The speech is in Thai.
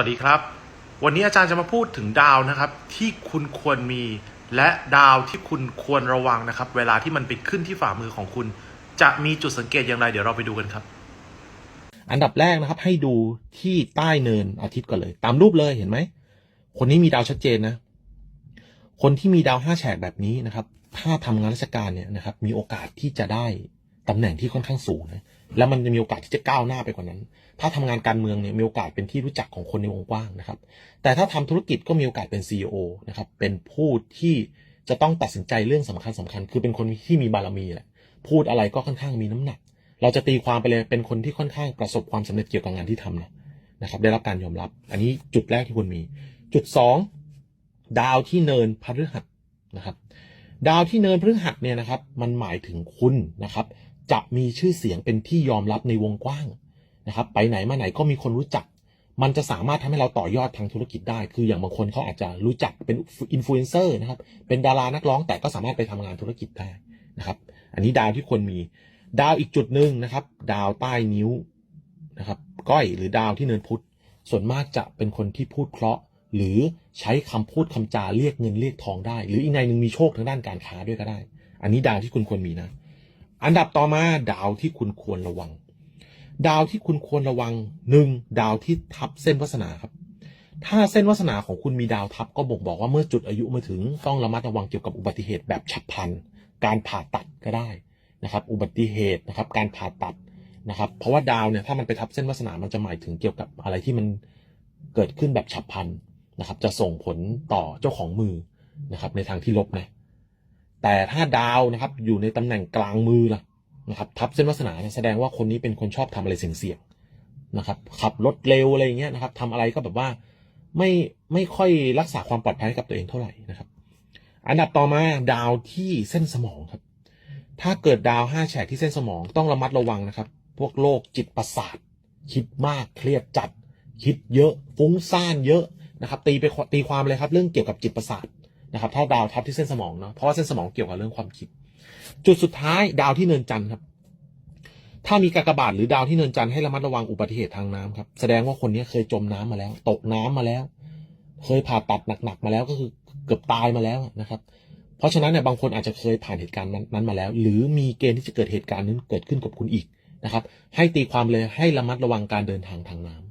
วัสดีครับ วันนี้อาจารย์จะมาพูดถึงดาวนะครับ ที่คุณควรมีและดาวที่คุณควรระวังนะครับ เวลาที่มันไปขึ้นที่ฝ่ามือของคุณ จะมีจุดสังเกตอย่างไร เดี๋ยวเราไปดูกันครับ อันดับแรกนะครับ ให้ดูที่ใต้เนินอาทิตย์ก่อนเลย ตามรูปเลยเห็นไหม คนนี้มีดาวชัดเจนนะ คนที่มีดาวห้าแฉกแบบนี้นะครับ ถ้าทำงานราชการเนี่ยนะครับ มีโอกาสที่จะได้ ตำแหน่งที่ค่อนข้างสูงนะแล้วมันจะมีโอกาสที่จะก้าวหน้าไปกว่านั้น ถ้าทำงานการเมืองเนี่ยมีโอกาสเป็นที่รู้จักของคนในวงกว้างนะครับ แต่ถ้าทำธุรกิจก็มีโอกาสเป็น CEO นะครับ เป็นผู้ที่จะต้องตัดสินใจเรื่องสำคัญสำคัญ คือเป็นคนที่มีบารมีแหละ พูดอะไรก็ค่อนข้างมีน้ำหนัก เราจะตีความไปเลยเป็นคนที่ค่อนข้างประสบความสำเร็จเกี่ยวกับงานที่ทำนะนะครับ ได้รับการยอมรับ อันนี้จุดแรกที่คุณมี จุดสองดาวที่เนินพฤหัสนะครับ ดาวที่เนินพฤหัสเนี่ยนะครับ มันหมายถึงคุณนะครับจะมีชื่อเสียงเป็นที่ยอมรับในวงกว้างนะครับ ไปไหนมาไหนก็มีคนรู้จัก มันจะสามารถทำให้เราต่อยอดทางธุรกิจได้ คืออย่างบางคนเขาอาจจะรู้จักเป็นอินฟลูเอนเซอร์นะครับ เป็นดารานักร้องแต่ก็สามารถไปทำงานธุรกิจได้นะครับ อันนี้ดาวที่ควรมีดาวอีกจุดหนึ่งนะครับ ดาวใต้นิ้วนะครับ ก้อยหรือดาวที่เนินพุธส่วนมากจะเป็นคนที่พูดเพราะหรือใช้คำพูดคำจาเรียกเงินเรียกทองได้ หรืออีกในหนึ่งมีโชคทางด้านการค้าด้วยก็ได้ อันนี้ดาวที่คุณควรมีนะ อันดับต่อมาดาวที่คุณควรระวัง ดาวที่คุณควรระวังหนึ่งดาวที่ทับเส้นวาสนาครับ ถ้าเส้นวาสนาของคุณมีดาวทับก็บ่งบอกว่าเมื่อจุดอายุมาถึงต้องระมัดระวังเกี่ยวกับอุบัติเหตุแบบฉับพลัน การผ่าตัดก็ได้นะครับ อุบัติเหตุนะครับ การผ่าตัดนะครับ เพราะว่าดาวเนี่ยถ้ามันไปทับเส้นวาสนามันจะหมายถึงเกี่ยวกับอะไรที่มันเกิดขึ้นแบบฉับพลันนะครับ จะส่งผลต่อเจ้าของมือนะครับ ในทางที่ลบนะ แต่ถ้าดาวนะครับอยู่ในตำแหน่งกลางมือล่ะนะครับทับเส้นวาสนาแสดงว่าคนนี้เป็นคนชอบทำอะไรเสี่ยงๆนะครับขับรถเร็วอะไรอย่างเงี้ยนะครับทำอะไรก็แบบว่าไม่ไม่ค่อยรักษาความปลอดภัยกับตัวเองเท่าไหร่นะครับ อันดับต่อมาดาวที่เส้นสมองครับ ถ้าเกิดดาวห้าแฉกที่เส้นสมองต้องระมัดระวังนะครับ พวกโรคจิตประสาท คิดมากเครียดจัด คิดเยอะฟุ้งซ่านเยอะนะครับ ตีไปตีความเลยครับ เรื่องเกี่ยวกับจิตประสาท นะครับถ้าดาวทับที่เส้นสมองเนาะเพราะว่าเส้นสมองเกี่ยวกับเรื่องความคิด จุดสุดท้ายดาวที่เนินจันทร์ครับถ้ามีกากบาทหรือดาวที่เนินจันทร์ให้ระมัดระวังอุบัติเหตุทางน้ำครับแสดงว่าคนนี้เคยจมน้ำมาแล้ว ตกน้ำมาแล้ว เคยผ่าตัดหนักๆมาแล้วก็คือเกือบตายมาแล้วนะครับ เพราะฉะนั้นเนี่ยบางคนอาจจะเคยผ่านเหตุการณ์นั้นมาแล้ว หรือมีเกณฑ์ที่จะเกิดเหตุการณ์นั้นเกิดขึ้นกับคุณอีกนะครับ ให้ตีความเลยให้ระมัดระวังการเดินทางทางน้ำ